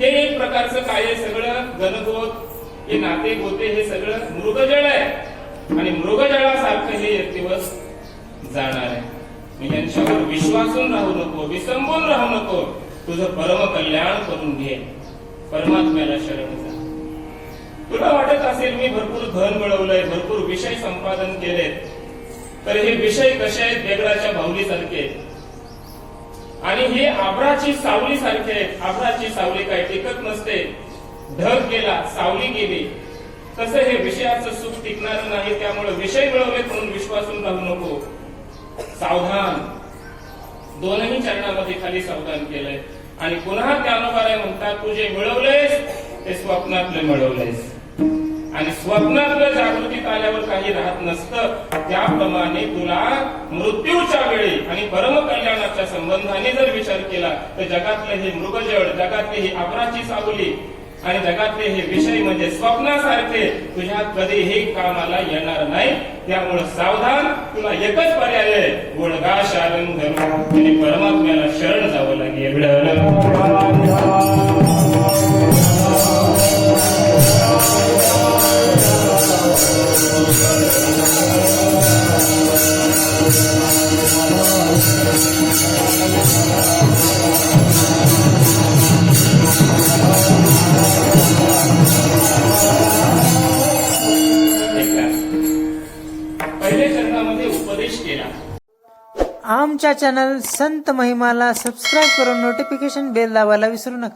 हे एक प्रकारचं काय सगळं? गणगोत हे नाते गोते हे सगळं मृगजळ आहे. आणि मृगजळासारखं हे एक दिवस जाणार आहे. यांच्यावर विश्वासून राहू नको विसंबून राहू नको. तुझं परम कल्याण करून घे. परमात्म्याला शरण जा. तुला वाटत असेल मी भरपूर धन मिळवलंय भरपूर विषय संपादन केलेत. तर हे विषय कसे आहेत देगडाच्या भावलीसारखे आहेत. आणि हे आभ्राची सावली सारखे आहेत. सावली काय टिकत नसते. ढग गेला सावली गेली. तसं हे विषयाचं सुख टिकणार नाही त्यामुळे विषय मिळवले म्हणून विश्वासून राहू नको. सावधान. दोनही चरणामध्ये खाली सावधान केलंय. आणि पुन्हा ज्ञानोबाराय म्हणतात तू जे मिळवलेस ते स्वप्नातले मिळवलेस. आणि स्वप्नातलं जागृतीत आल्यावर काही राहत नसतं. त्याप्रमाणे तुला मृत्यूच्या वेळी आणि परम कल्याणाच्या संबंधाने जर विचार केला तर जगातलं हे मृगजळ जगातली ही अपराची सावली आणि जगातले हे विषय म्हणजे स्वप्नासारखे तुझ्या कधीही कामाला येणार नाही. त्यामुळे सावधान तुला एकच पर्याय गुणगा शारण धरून आणि परमात्म्याला शरण जावं लागेल. आमच्या चॅनल संत महिमाला सबस्क्राईब करून नोटिफिकेशन बेल दाबायला विसरू नका.